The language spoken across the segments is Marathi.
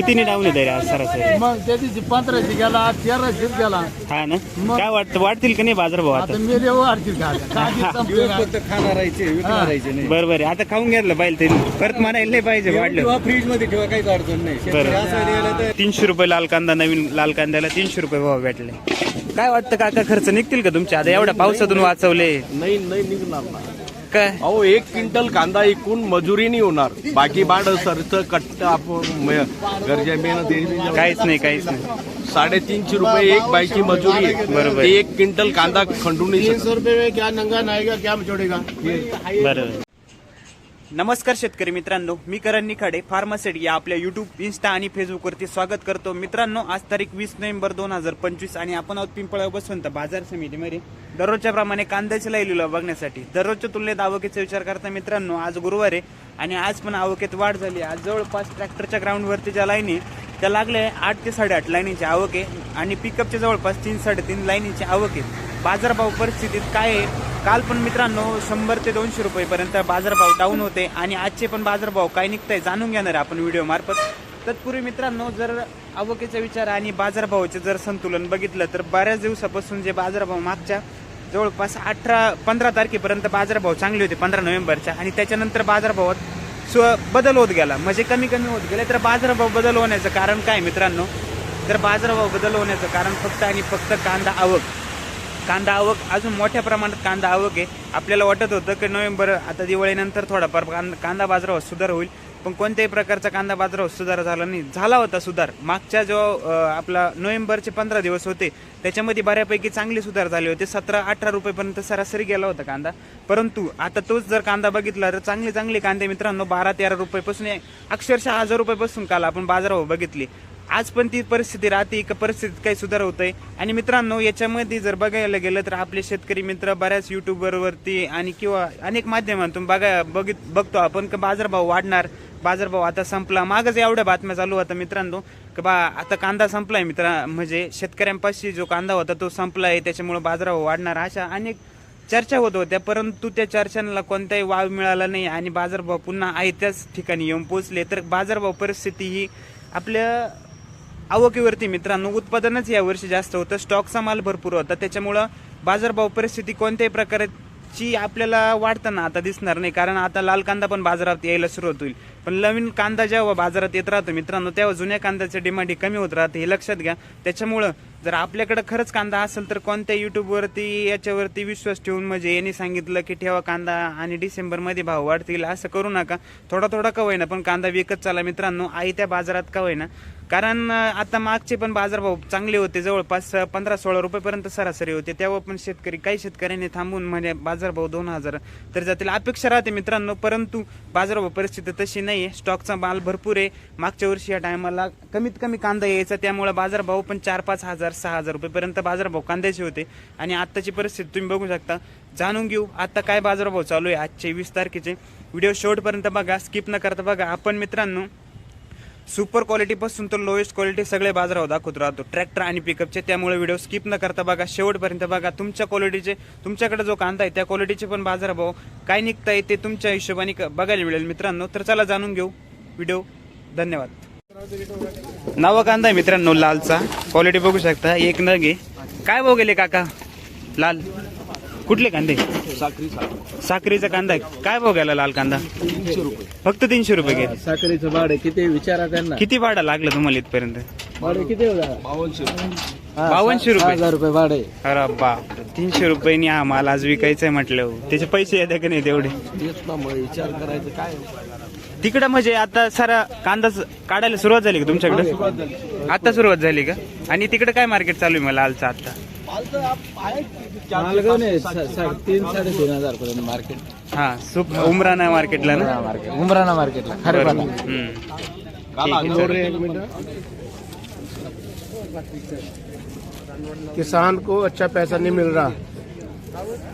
कितीने डाऊन आहे आज सरासरी मग त्या दिवशी पंधराशे गेला तेराशेच गेला हा ना काय वाटतं वाढतील का नाही बाजारभाव आता आता मेले वाढतील का काय संपले का? फक्त खाणारायचे विकणारायचे नाही बरोबर आहे आता खाऊन घ्यायला पाहिजे ते परत म्हणायला नाही पाहिजे वाढलं किंवा फ्रीजमध्ये ठेवा काहीच अडचण नाही शेतकरी असं गेलं तर तीनशे रुपये लाल कांदा नवीन लाल कांद्याला तीनशे रुपये भाव भेटले काय वाटतं काका खर्च निघतील का तुमच्या आता एवढ्या पावसातून वाचवले नाही नाही निघणार ना काय? अहो एक क्विंटल कांदा एकूण मजुरीनी होणार. बाकी भाड सरच कट्ट आपण म- गरजा मेहनत काहीच नाही काहीच नाही. साडेतीनशे रुपये एक बाईची मजुरी आहे. बरोबर. एक क्विंटल कांदा खंडून नाही तीन सौ रुपये में क्या नंगा नाएगा क्या छोड़ेगा बरोबर. नमस्कार शेतकरी मित्रांनो मी करण निखाडे फार्मासेट या आपल्या युट्यूब इन्स्टा आणि फेसबुकवरती स्वागत करतो. मित्रांनो आज तारीख वीस नोव्हेंबर दोन हजार पंचवीस आणि आपण आहोत पिंपळा बसवंत बाजार समितीमध्ये दररोजच्या प्रमाणे कांद्याचे लाईलीला बघण्यासाठी. दररोजच्या तुलनेत आवकीचा विचार करता मित्रांनो आज गुरुवार आहे. आणि आज पण आवकेत वाढ झाली. आज जवळपास ट्रॅक्टरच्या ग्राउंडवरती ज्या लाईनी त्या लागल्या आठ ते साडेआठ लाईनीची आवक आहे आणि पिकअपच्या जवळपास तीन साडेतीन लाईनीची आवक. आहे बाजारभाव परिस्थितीत काय आहे? काल पण मित्रांनो शंभर ते दोनशे रुपयेपर्यंत बाजारभाव डाऊन होते आणि आजचे पण बाजारभाव काय निघताय जाणून घेणार आहे आपण व्हिडिओ मार्फत. तत्पूर्वी मित्रांनो जर आवकेचा विचार आणि बाजारभावाचे जर संतुलन बघितलं तर बऱ्याच दिवसापासून जे बाजारभाव मागच्या जवळपास अठरा पंधरा तारखेपर्यंत बाजारभाव चांगले होते पंधरा नोव्हेंबरच्या. आणि त्याच्यानंतर बाजारभावात स्व बदल होत गेला. म्हणजे कमी कमी होत गेले तर बाजारभाव बदल होण्याचं कारण काय मित्रांनो? तर बाजारभाव बदल होण्याचं कारण फक्त आणि फक्त कांदा आवक. कांदा आवक अजून मोठ्या प्रमाणात कांदा आवक आहे. आपल्याला वाटत होतं की नोव्हेंबर आता दिवाळीनंतर थोडाफार कांदा कांदा बाजारावर सुधार होईल. पण कोणत्याही प्रकारचा कांदा बाजारावर सुधार झाला नाही. झाला होता सुधार. मागच्या जो आपला नोव्हेंबरचे पंधरा दिवस होते त्याच्यामध्ये बऱ्यापैकी चांगले सुधार झाले होते. सतरा अठरा रुपयेपर्यंत सरासरी गेला होता कांदा. परंतु आता तोच जर कांदा बघितला तर चांगले चांगले कांदे मित्रांनो बारा तेरा रुपयेपासून अक्षरशः हजार रुपयेपासून काल आपण बाजारावर बघितले. आज पण ती परिस्थिती राहते का परिस्थितीत काही सुधार होत आहे आणि मित्रांनो याच्यामध्ये जर बघायला गेलं तर आपले शेतकरी मित्र बऱ्याच युट्यूबवरती आणि किंवा अनेक माध्यमातून बघा बघित बघतो आपण का बाजारभाव वाढणार. बाजारभाव आता संपला. मागच एवढ्या बातम्या चालू होता मित्रांनो की बा आता कांदा संपलाय मित्रा म्हणजे शेतकऱ्यांपाशी जो कांदा होता तो संपलाय त्याच्यामुळे बाजारभाव वाढणार. अशा अनेक चर्चा होत होत्या परंतु त्या चर्चांना कोणताही वाव मिळाला नाही आणि बाजारभाव पुन्हा आहे त्याच ठिकाणी येऊन पोचले तर बाजारभाव परिस्थिती ही आपल्या आवकीवरती मित्रांनो उत्पादनच यावर्षी जास्त होतं. स्टॉकचा माल भरपूर होता. त्याच्यामुळं बाजारभाव परिस्थिती कोणत्याही प्रकारची आपल्याला वाढताना आता दिसणार नाही. कारण आता लाल कांदा पण बाजारात यायला सुरुवात होईल. पण नवीन कांदा जेव्हा बाजारात येत राहतो मित्रांनो तेव्हा जुन्या कांद्याची डिमांड ही कमी होत राहते. हे लक्षात घ्या. त्याच्यामुळं जर आपल्याकडं खरंच कांदा असेल तर कोणत्या युट्यूबवरती याच्यावरती विश्वास ठेवून म्हणजे यांनी सांगितलं की ठेवा कांदा आणि डिसेंबरमध्ये भाव वाढतील असं करू नका. थोडा थोडा का होईना पण कांदा विकत चाला मित्रांनो. आई त्या बाजारात का होईना. कारण आता मागचे पण बाजारभाव चांगले होते. जवळपास पंधरा सोळा रुपयेपर्यंत सरासरी होते. तेव्हा पण शेतकरी काही शेतकऱ्यांनी थांबून म्हणजे बाजारभाव दोन हजार तर जातील. अपेक्षा राहते मित्रांनो परंतु बाजारभाव परिस्थिती तशी नाही आहे स्टॉकचा माल भरपूर आहे. मागच्या वर्षी या टायमाला कमीत कमी कांदा यायचा. त्यामुळे बाजारभाव पण चार पाच हजार सहा हजार रुपयेपर्यंत बाजारभाव कांद्याचे होते. आणि आत्ताची परिस्थिती तुम्ही बघू शकता. जाणून घेऊ आत्ता काय बाजारभाव चालू आहे आजचे वीस तारखेचे. व्हिडिओ शेवटपर्यंत बघा स्किप न करता बघा. आपण मित्रांनो सुपर क्वालिटीपासून तर लोएस्ट क्वालिटी सगळे बाजारावर दाखवत राहतो. ट्रॅक्टर आणि पिकअपचे. त्यामुळे व्हिडिओ स्किप न करता बघा. शेवटपर्यंत बघा. तुमच्या क्वालिटीचे तुमच्याकडे जो कांदा आहे त्या क्वालिटीचे पण बाजारभाव काय निघताय ते तुमच्या हिशोबाने क- बघायला मिळेल मित्रांनो. तर चला जाणून घेऊ. व्हिडिओ धन्यवाद. नवा कांदा आहे मित्रांनो लालचा. क्वालिटी बघू शकता. एक नग आहे. काय भाव गेले काका? लाल. कुठले कांदे? साखरी साखर साखरीचा कांदा आहे. काय भाव गेला लाल कांदा? तीनशे रुपये फक्त तीनशे रुपये गेले. साखरेचं भाडे किती विचारा त्यांना. किती भाडं लागलं तुम्हाला इथपर्यंत? भाडे किती बावनशे रुपये. बावनशे रुपये. हजार रुपये भाडे अरे बाप तीनशे रुपयांनी हा माल आज विकायचा म्हटलं. हो. त्याचे पैसे येते का नाही तेवढे विचार करायचं काय तिकडं म्हणजे आता सारा कांदा काढायला सुरुवात झाली का तुमच्याकडे? आता सुरुवात झाली का? आणि तिकडे काय मार्केट चालू आहे मला लालचं आता? मालगाव नाही? सा- सा- तीन साडेतीन हजार पर्यंत मार्केट हा सुप उमराना मार्केटला ना? मार्केट उमराना मार्केटला खरे बरं. हम्म. काल ठीक आहे, आलो चला. किसान को अच्छा पैसा नहीं मिल रहा।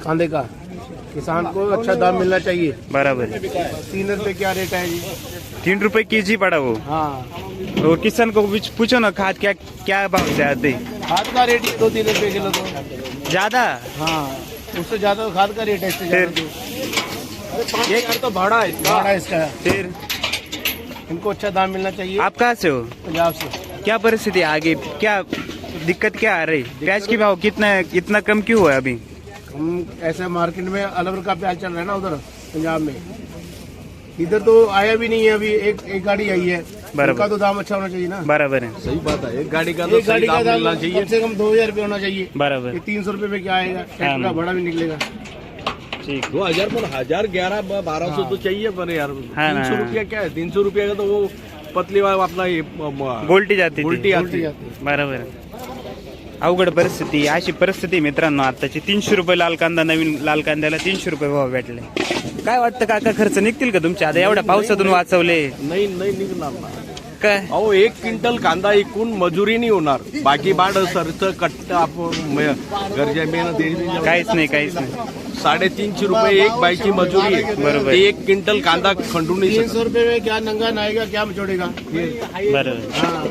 कांदे का? किसान को अच्छा दाम मिलना चाहिए। बराबर। तीन रुपए क्या रेट है जी? तीन रुपये के जी पड़ा वो। हाँ। तो किसान को पूछो ना खाद क्या क्या भाव से आते खाद का रेट दो तीन रुपए किलो तो। ज़्यादा? हाँ उससे ज़्यादा तो खाद का रेट है इससे फिर? तो- तो भाड़ा है इसका। भाड़ा इसका। फिर? इनको अच्छा दाम मिलना चाहिए। आप कहाँ से हो? पंजाब से। क्या परिस्थिति आगे? क्या दिक्कत क्या आ रही? प्याज की भाव कितना इतना कम क्यों हुआ अभी? हम ऐसे मार्केट में अलग का प्याज चल रहा है ना उधर पंजाब में। इधर तो आया भी नहीं है अभी एक एक गाड़ी आई है। उनका तो दाम अच्छा होना चाहिए ना। बराबर है। सही बात है एक गाड़ी का तो एक गाड़ी का दाम मिलना कम से कम दो हज़ार रुपये होना चाहिए। बराबर। तीन सौ रुपये में क्या आएगा? हाँ, ट्रैक्टर का भाड़ा भी निकलेगा। ठीक। दो हज़ार पर हज़ार ग्यारह बारह सौ तो चाहिए पर यार हाँ तीन सौ रुपया क्या है? तीन सौ रुपया का तो वो पतली वाला अपना ये गोल्टी जाते. उलटी आती जाती है। अवघड परिस्थिती अशी परिस्थिती मित्रांनो आताची. तीनशे रुपये लाल कांदा नवीन लाल कांद्याला तीनशे रुपये भाव भेटले. काय वाटतं काका खर्च निघतील का तुमच्या आता एवढ्या पावसातून वाचवले. नाही नाही निघणार ना. काय? अहो एक क्विंटल कांदा एकूण मजुरी नाही होणार. बाकी बाड सरच कट्ट आपण गरजा मेहनत काहीच नाही काहीच नाही. साडेतीनशे रुपये एक बायची मजुरी आहे. बरोबर. ते एक क्विंटल कांदा खंडून नाही तीन शकत. सौ रुपये में क्या नंगा क्या मचोड़ेगा बरोबर. हाँ।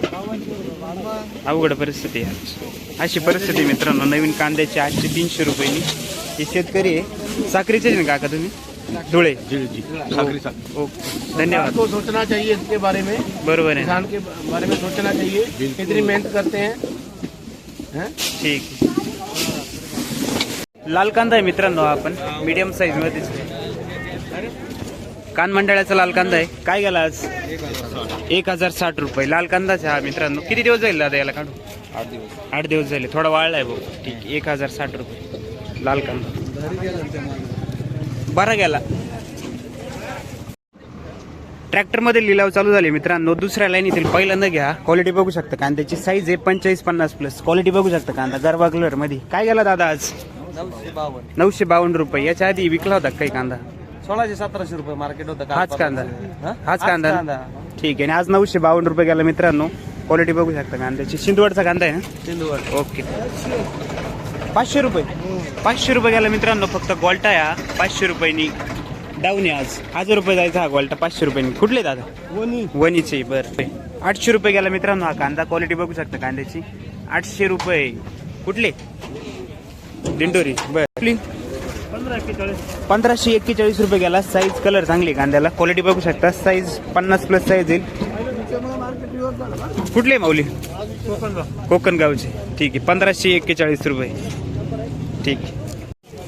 अवघड परिस्थिती आहे. अशी परिस्थिती मित्रांनो. नवीन कांद्याची आठशे तीनशे रुपयांनी हे शेतकरी आहे. साखरीचे ना काका तुम्ही? धुळे. जी जी. साखरी. ओके. धन्यवाद. आपको सोचना चाहिए इसके बारे में। बरोबर आहे किसान के बारे में सोचना चाहिए। कितनी मेहनत करते हैं। हैं? ठीक. लाल कांदा आहे मित्रांनो आपण. मीडियम साईज मध्येच कान मंडळाचा लाल कांदा आहे. काय गेला आज? एक हजार साठ रुपये. लाल कांदाचा हा मित्रांनो. किती दिवस जाईल दादा याला काढू आठ दिवस. आठ दिवस झाले. थोडा वाळलाय भाऊ. ठीक आहे. एक हजार साठ रुपये. लाल कांदा. बरा गेला. ट्रॅक्टरमध्ये लिलाव चालू झाले मित्रांनो. दुसऱ्या लाईनीतील पहिल्यांदा घ्या. क्वालिटी बघू शकता कांद्याची साईज आहे पंचेचाळीस पन्नास प्लस क्वालिटी बघू शकता कांदा. गरबा कलरमध्ये. काय गेला दादा आज? नऊशे बावन्न. नऊशे बावन्न रुपये. याच्या आधी विकला होता काही कांदा? सोळाशे सतराशे रुपये मार्केट होतं हाच कांदा. हा? हाच कांदा. ठीक आहे आणि आज नऊशे बावन्न रुपये गेला मित्रांनो. क्वालिटी बघू शकता कांद्याची. शिंदवडचा कांदा आहे ना? सिंधुवड ओके. पाचशे रुपये. पाचशे रुपये गेला मित्रांनो फक्त गोल्टा या. पाचशे रुपयांनी डाऊन आहे आज. हजार रुपये जायचा हा गोल्टा पाचशे रुपयांनी. कुठले दादा? वनी वणीचे बरं. आठशे रुपये गेला मित्रांनो हा कांदा. क्वालिटी बघू शकता कांद्याची. आठशे रुपये. कुठले? दिंडोरी. बर. पंधराशे एक्केचाळीस रुपये गेला. साईज कलर चांगली कांद्याला. क्वालिटी बघू शकता. साईज पन्नास प्लस साईज येईल. कुठले माऊली? कोकण गावचे ठीक आहे. पंधराशे एक्केचाळीस रुपये. ठीक.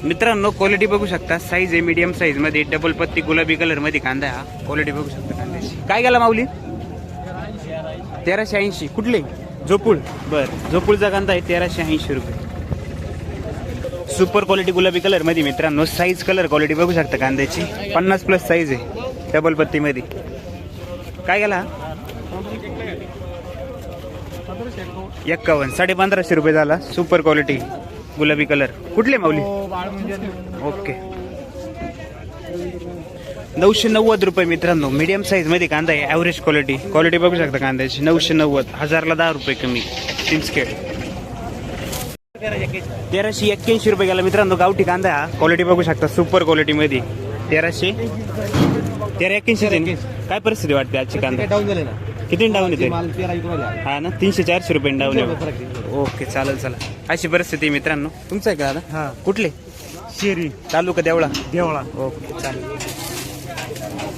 मित्रांनो क्वालिटी बघू शकता. साईज आहे मीडियम साईजमध्ये. डबल पत्ती गुलाबी कलरमध्ये कांदा हा क्वालिटी बघू शकता कांद्याची. काय गेला माऊली? तेराशे ऐंशी. कुठले? झोपूळ. बर. झोपूळचा कांदा आहे. तेराशे ऐंशी रुपये. सुपर क्वालिटी गुलाबी कलरमध्ये मित्रांनो साईज कलर क्वालिटी बघू शकता कांद्याची. पन्नास प्लस साईज आहे डबल पत्ती मध्ये काय गेला? एक्कावन्न साडे पंधराशे रुपये झाला. सुपर क्वालिटी गुलाबी कलर कुठले माऊली? ओके नऊशे नव्वद रुपये मित्रांनो मीडियम साईजमध्ये कांदा आहे ॲव्हरेज क्वालिटी क्वालिटी बघू शकता कांद्याची. नऊशे नव्वद हजारला दहा रुपये कमी. सिन्सकेट तेराशे एक्क्याऐंशी रुपये गेला मित्रांनो गावठी कांदा. हा क्वालिटी बघू शकता सुपर क्वालिटी मध्ये. तेराशे. तेरा एक्क्याऐंशी काय परिस्थिती वाटते आजची कांदा? डाऊन झाले ना? किती डाऊन येते. हा ना तीनशे चारशे रुपये डाऊन. ओके चालेल चला अशी परिस्थिती आहे मित्रांनो. तुमचं आहे का दादा? हा. कुठले? शेरी तालुका देवळा. देवळा. ओके चालेल.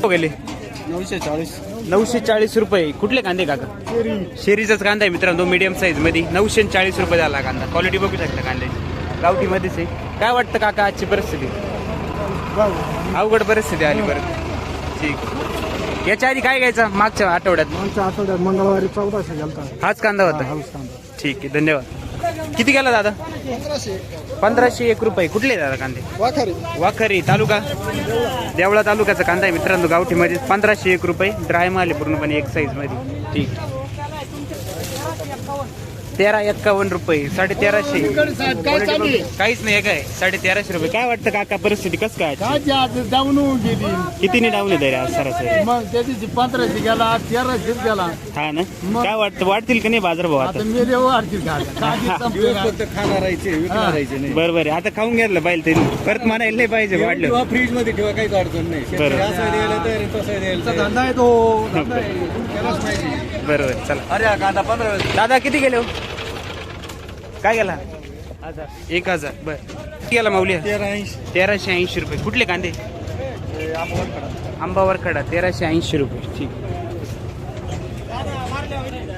हो गेले? नऊशे चाळीस नऊशे चाळीस रुपये. कुठले कांदे काका? शेरीचाच कांदा आहे मित्रांनो मीडियम साईजमध्ये. नऊशे चाळीस रुपये झाला कांदा. क्वालिटी बघू शकता कांद्याची गावठी मध्येच आहे. काय वाटतं काका आजची परिस्थिती? अवघड परिस्थिती आली बरं. ठीक. याच्या आधी काय घ्यायचं मागच्या आठवड्यात? आठवड्यात मंगळवारी चौदाशे हाच कांदा होता. ठीक आहे धन्यवाद. किती गेला दादा? पंधराशे एक. रुपये. कुठले दादा कांदे? वाखारी. वाखरी तालुका? देवळा तालुक्याचा कांदा आहे मित्रांनो गावठी मध्ये पंधराशे एक रुपये. ड्राय माल आहे पूर्णपणे एक साईजमध्ये. ठीक. तेरा एक्कावन्न रुपये साडे तेराशे काहीच नाही हे काय साडे तेराशे रुपये. काय वाटतं काका परिस्थिती कसं काय आजची? जाऊन गेली. कितीने डाऊन आहे आज सरासरी? मग त्या दिवशी पंधराशे गेला तेराशे गेला. हा ना? काय वाटतं वाढतील का नाही बाजारभाव आता? मेरे वाढतील बरोबर आहे आता खाऊन घ्यायला पाहिजे ते परत म्हणायला नाही पाहिजे वाढलं. फ्रीजमध्ये ठेवा काहीच अडचण नाही. धंदा आहे तो धंदा आहे. केलाच पाहिजे. बरोबर चला. अरे हा कांदा पंधरा दादा किती गेले हो? काय गेला? एक हजार बर. किती गेला माऊली? तेरा ऐंशी तेराशे ऐंशी रुपये. कुठले कांदे? आंबावर खडा तेराशे ऐंशी रुपये. ठीक.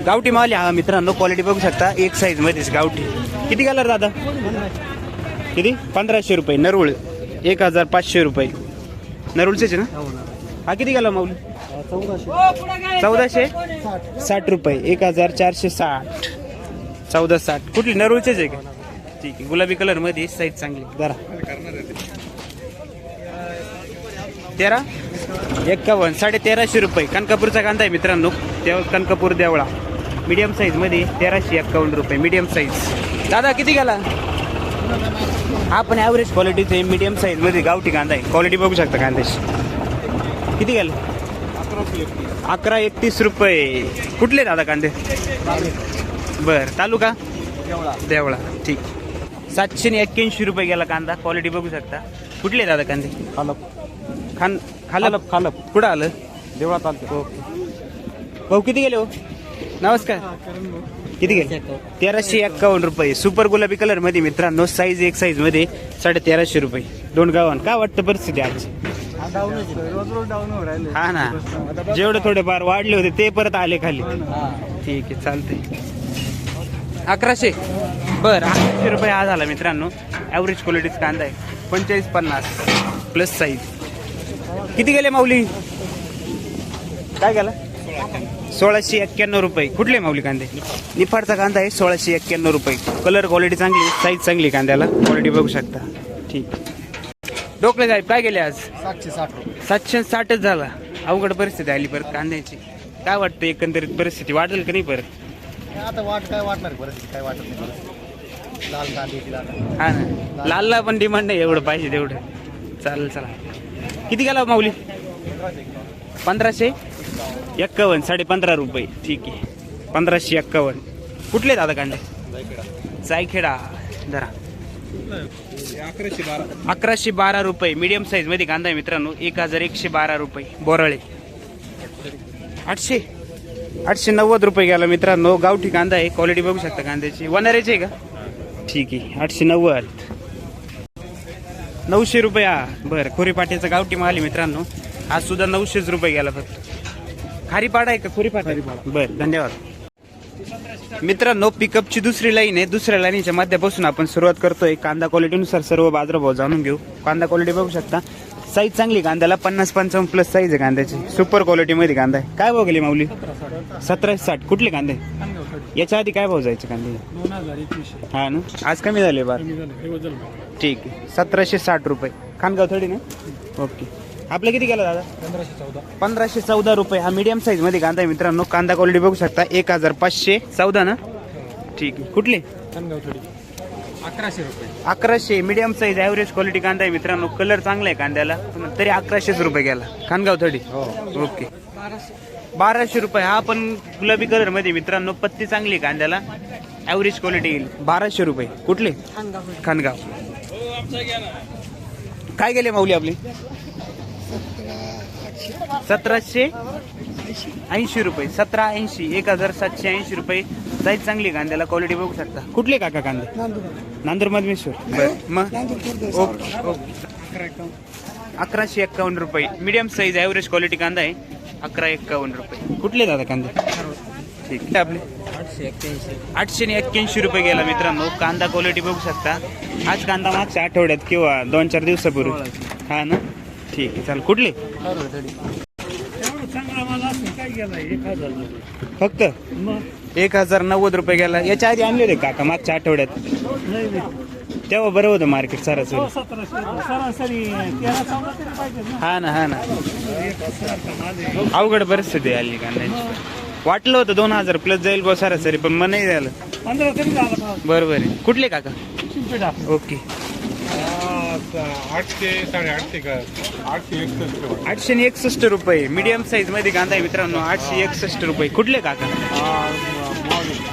गावठी माल हा मित्रांनो क्वालिटी बघू शकता. एक साईज मध्येच गावठी. किती कलर दादा? किती? पंधराशे रुपये. नरुळ. एक हजार पाचशे रुपये. नरुळचेच ना? हा किती गेला माऊली? चौदाशे. साठ रुपये. एक हजार चारशे साठ. चौदा साठ. कुठली? नरुळचेच आहे का? ठीक आहे. गुलाबी कलरमध्ये साईज चांगली. बरा तेरा? एक्कावन्न. साडे तेराशे रुपये. कनकापूरचा कांदा आहे मित्रांनो. तेव्हा कनकापूर देवळा. मीडियम साईजमध्ये तेराशे एक्कावन्न रुपये. मीडियम साईज दादा किती गेला? हा पण ॲव्हरेज क्वालिटीचे मीडियम साईजमध्ये गावठी कांदा आहे. क्वालिटी बघू शकता कांद्याची. किती गेलं? अकरा एकतीस रुपये. कुठले दादा कांदे? बर तालुका? देवळा. ठीक. सातशे ने एक्क्याऐंशी रुपये गेला कांदा क्वालिटी बघू शकता. कुठले दादा कांदे? खान खालप? खालप कुठं आलं? देवळा तालुका ओके भाऊ किती गेले हो? नमस्कार. किती गेले? तेराशे एक्कावन्न रुपये. सुपर गुलाबी कलरमध्ये मित्रांनो साईज एक साईजमध्ये साडे तेराशे रुपये. दोन गावान. काय वाटतं परिस्थिती आज? हा ना. जेवढे थोडेफार वाढले होते ते परत आले खाली. ठीक आहे चालते अकराशे. बर अकराशे रुपये हा झाला मित्रांनो. ॲव्हरेज क्वालिटीचा कांदा आहे. पंचेचाळीस पन्नास प्लस साईज किती गेले माऊली? काय गेला? सोळाशे एक्क्याण्णव रुपये. कुठले माऊली कांदे? निफाडचा कांदा आहे सोळाशे एक्क्याण्णव रुपये. कलर क्वालिटी चांगली साईज चांगली आहे कांद्याला. क्वालिटी बघू शकता. ठीक. डोकले साहेब काय गेले आज? सातशे साठ रुपये. सातशे साठच झाला. अवघड परिस्थिती आली परत कांद्याची. काय वाटतं एकंदरीत परिस्थिती वाटेल का नाही परत? आता वाट काय वाटणार बरं काय वाटत नाही लाल कांद्याची लाल हा ना. लालला पण डिमांड नाही एवढं पाहिजे तेवढं. चालेल चला. किती गेला हो माऊली? पंधराशे? एक्कावन्न साडे पंधरा रुपये. ठीक आहे. पंधराशे एक्कावन्न. कुठले दादा कांडे? जायखेडा. जरा. अकराशे बारा अकराशे बारा रुपये. मीडियम साईजमध्ये कांदा आहे मित्रांनो. एक हजार एकशे बारा रुपये. बोराळे. आठशे? आठशे नव्वद रुपये गेला मित्रांनो. गावठी कांदा आहे. क्वालिटी बघू शकता कांद्याची. वनाऱ्याची आहे का? ठीक आहे. आठशे नव्वद. नऊशे रुपये. हा बरं खोरीपाट्याचा गावठी माल आहे मित्रांनो. आज सुद्धा नऊशेच रुपये गेला फक्त. खारीपाडा आहे का? खोरीपाटा बरं धन्यवाद. मित्रांनो पिकअपची दुसरी लाईन आहे. दुसऱ्या लाईनीच्या मध्यापासून आपण सुरुवात करतोय. कांदा क्वालिटीनुसार सर्व बाजारभाव जाणून घेऊ. कांदा क्वालिटी बघू शकता. साईज चांगली कांद्याला? पन्नास पंचावन्न प्लस साईज आहे कांद्याची. सुपर क्वालिटीमध्ये कांदा आहे. काय भाव गेली माऊली? सतराशे साठ. कुठले कांदे? याच्या आधी काय भाव जायचे कांदे? हा ना? आज कमी झाले बार ठीक आहे. सतराशे साठ रुपये. खानगाव थोडी ना? ओके. आपलं किती गेलं दादा? पंधराशे चौदा. पंधराशे चौदा रुपये. हा मीडियम साईजमध्ये कांदा आहे मित्रांनो. कांदा क्वालिटी बघू शकता. एक हजार पाचशे चौदा ना? ठीक आहे. कुठले? खानगाव थोडी. अकराशे रुपये. अकराशे. मीडियम साईज ॲव्हरेज क्वालिटी कांदा आहे मित्रांनो. कलर चांगला आहे कांद्याला. पण तरी अकराशेच रुपये गेला खानगाव थडी. ओके बाराशे रुपये. हा पण गुलाबी कलरमध्ये मित्रांनो पत्ती चांगली आहे कांद्याला. ॲव्हरेज क्वालिटी येईल. बाराशे रुपये. कुठले? खानगाव. काय गेले माऊली आपली? सतराशे ऐंशी रुपये सतरा ऐंशी एक हजार सातशे ऐंशी रुपये. साईज चांगली कांद्याला क्वालिटी बघू शकता. कुठले काका कांदे? नांदूर. मधमेश्वर बर मग? Okay okay. अकराशे एक्कावन्न रुपये. मीडियम साईज ॲव्हरेज क्वालिटी कांदा आहे. अकरा एक्कावन्न रुपये. कुठले दादा कांदे? ठीक. आहे आपले? आठशे ने एक्क्याऐंशी रुपये गेला मित्रांनो. कांदा क्वालिटी बघू शकता. आज कांदा मागच्या आठवड्यात किंवा दोन चार दिवसापूर्वी. हा ना? ठीक आहे चालेल. कुठले? फक्त? एक हजार नव्वद रुपये गेला. याच्या आधी आणले होते काका मागच्या आठवड्यात? तेव्हा बरं होतं मार्केट सरासरी. हा ना हा ना. अवघड परिस्थिती आली कांद्याची. वाटलं होतं दोन हजार प्लस जाईल बा सरासरी पण मग नाही झालं. बरोबर आहे. कुठले काका? ओके. आठशे साडेआठशे का? आठशे एकसष्ट आठशे आणि एकसष्ट रुपये. मीडियम साईजमध्ये कांदा आहे मित्रांनो. आठशे एकसष्ट रुपये. कुठले काका?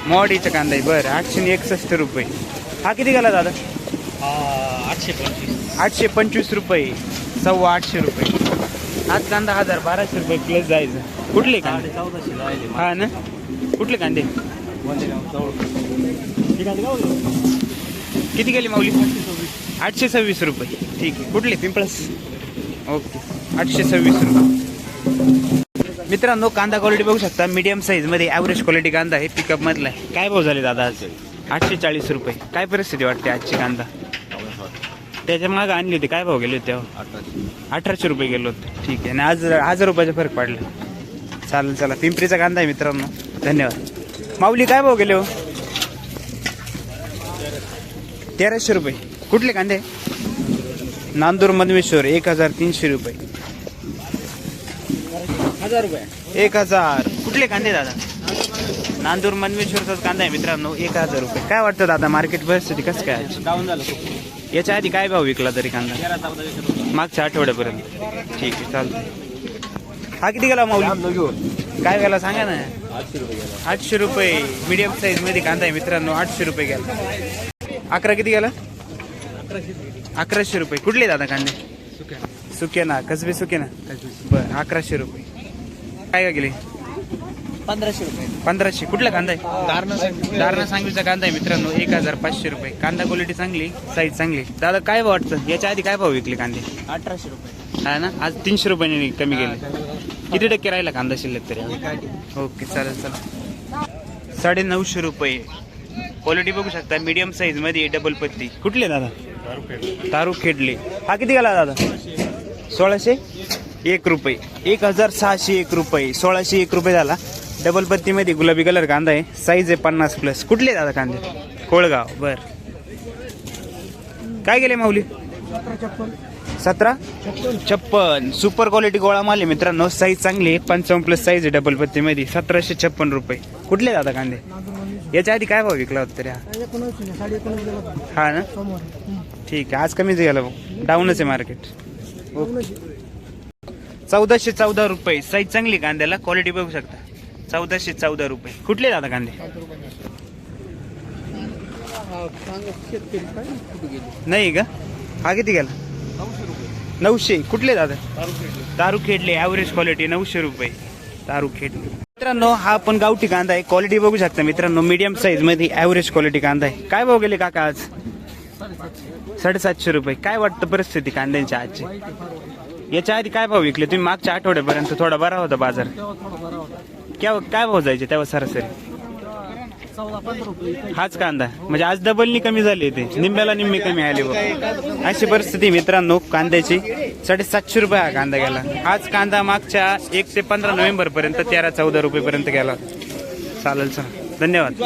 मॉडीचा कांदा आहे. बरं आठशे एकसष्ट रुपये. हा किती गेला दादा? आठशे पंचवीस. आठशे पंचवीस रुपये. सव्वा आठशे रुपये. आज कांदा हजार बाराशे रुपये प्लस जायचं कुठले कांदे? हा ना? कुठले कांदे? किती गेली माऊली? आठशे सव्वीस रुपये. ठीक आहे. कुठले? पिंपळस. ओके. आठशे सव्वीस रुपये. मित्रांनो कांदा क्वालिटी बघू शकता. मीडियम साईजमध्ये ॲव्हरेज क्वालिटी कांदा आहे. पिकअप मधला आहे. काय भाव झाले दादा आज? आठशे चाळीस रुपये. काय परिस्थिती वाटते आजची कांदा? त्याच्यामागे आणली होती. काय भाव गेले होते अठराशे रुपये गेलो होते. ठीक आहे. आणि आज हजार रुपयाचा फरक पडला. चालेल चला. पिंपरीचा कांदा आहे मित्रांनो. धन्यवाद. माऊली काय भाव गेले हो? तेराशे रुपये. कुठले कांदे? नांदूर मधमेश्वर एक हजार तीनशे रुपये. हजार रुपये. एक हजार. कुठले कांदे दादा? नांदूर मनमेश्वरचाच कांदा आहे मित्रांनो एक हजार रुपये. काय वाटतं दादा मार्केट परिस्थिती कसं काय? आहे? डाऊन झालं. याच्या आधी काय भाव विकला तरी कांदा? मागच्या आठवड्यापर्यंत. ठीक आहे चालतं हा किती गेला माऊली? काय गेला सांगा ना. आठशे रुपये मीडियम साईजमध्ये कांदा आहे मित्रांनो आठशे रुपये गेला. अकरा किती गेला? अकराशे रुपये कुठले दादा कांदे? सुके ना कसबे सुके ना बर अकराशे रुपये. काय का गेले पंधराशे रुपये. पंधराशे. कुठला कांदा आहे? दारणा सांगलीचा कांदा आहे मित्रांनो. एक हजार पाचशे रुपये. कांदा क्वालिटी चांगली साईज चांगली. दादा काय भाव वाटतं? याच्या आधी काय भाव विकले कांदे? अठराशे रुपये. हा ना? आज तीनशे रुपयाने कमी गेले किती टक्के राहिला कांदा शिल्लक तरी? ओके चालेल चला साडे नऊशे रुपये. क्वालिटी बघू शकता. मीडियम साईजमध्ये डबल पत्ती. कुठले दादा? तारू खेडले हा किती गेला दादा? सोळाशे? एक रुपये. एक हजार सहाशे एक रुपये. सोळाशे एक रुपये झाला. डबल पत्तीमध्ये गुलाबी कलर कांदा आहे. साईज आहे पन्नास प्लस कुठले दादा कांदे? कोळगाव. बर. काय गेले माऊली? सतरा? छप्पन. सुपर क्वालिटी गोळा माल आहे मित्रांनो. साईज चांगली आहे. पंचावन्न प्लस साईज आहे डबल पत्तीमध्ये सतराशे छप्पन रुपये. कुठले दादा कांदे? याच्या आधी काय भाव विकला होता तरी? हा? हा ना? ठीक आहे. आज कमीच गेला भाऊ. डाऊनच आहे मार्केट चौदाशे चौदा रुपये. साईज चांगली आहे कांद्याला. क्वालिटी बघू शकता. चौदाशे चौदा रुपये. कुठले दादा कांदे? नाही का? हा किती गेला? नऊशे. कुठले दादा? दारू खेडले ॲव्हरेज क्वालिटी नऊशे रुपये. दारू खेडले. मित्रांनो हा पण गावठी कांदा आहे. क्वालिटी बघू शकता मित्रांनो. मीडियम साईजमध्ये ॲव्हरेज क्वालिटी कांदा आहे. काय भाव गेले काका आज? साडेसातशे रुपये. काय वाटतं परिस्थिती कांद्यांची आजची? याच्या आधी काय भाव विकले? तुम्ही मागच्या आठवड्यापर्यंत थोडा बरा होता बाजार. केव्हा काय भाव जायचे तेव्हा सरासरी? हाच कांदा. म्हणजे आज डबलनी कमी झाली ते निंब्याला निम्मे कमी आले बघ. अशी परिस्थिती मित्रांनो कांद्याची. साडेसातशे रुपये हा कांदा गेला. हाच कांदा मागच्या एक ते पंधरा नोव्हेंबर पर्यंत तेरा चौदा रुपये पर्यंत गेला. चालेल सर धन्यवाद.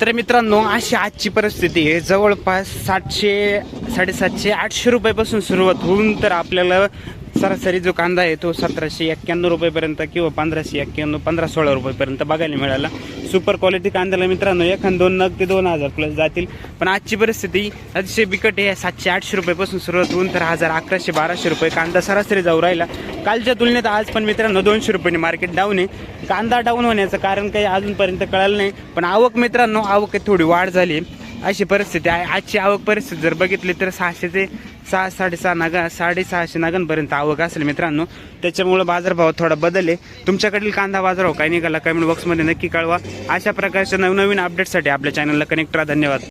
तर मित्रांनो अशी आजची परिस्थिती आहे. जवळपास सातशे साडेसातशे आठशे रुपयापासून सुरुवात होऊन तर आपल्याला सरासरी जो कांदा आहे तो सतराशे एक्क्याण्णव रुपयेपर्यंत किंवा पंधराशे एक्क्याण्णव पंधरा सोळा रुपयेपर्यंत बघायला मिळाला. सुपर क्वालिटी कांद्याला मित्रांनो एखाद दोन नग ते दोन हजार प्लस जातील. पण आजची परिस्थिती अतिशय बिकट आहे. सातशे आठशे रुपयापासून सुरुवात होऊन तर हजार अकराशे बाराशे रुपये कांदा सरासरी जाऊ राहिला. कालच्या तुलनेत आज पण मित्रांनो दोनशे रुपयांनी मार्केट डाऊन आहे. कांदा डाऊन होण्याचं कारण काही अजूनपर्यंत कळालं नाही. पण आवक मित्रांनो आवक थोडी वाढ झाली आहे. अशी परिस्थिती आहे. आजची आवक परिस्थिती जर बघितली तर सहाशे ते सहा साडेसहा नागा साडेसहाशे नागांपर्यंत आवक असेल मित्रांनो. त्याच्यामुळं बाजारभाव थोडा बदल आहे तुमच्याकडील कांदा बाजारभाव काय निघाला? कमेंट बॉक्समध्ये नक्की कळवा. अशा प्रकारच्या नवनवीन अपडेटसाठी आपल्या चॅनलला कनेक्ट राहा. धन्यवाद.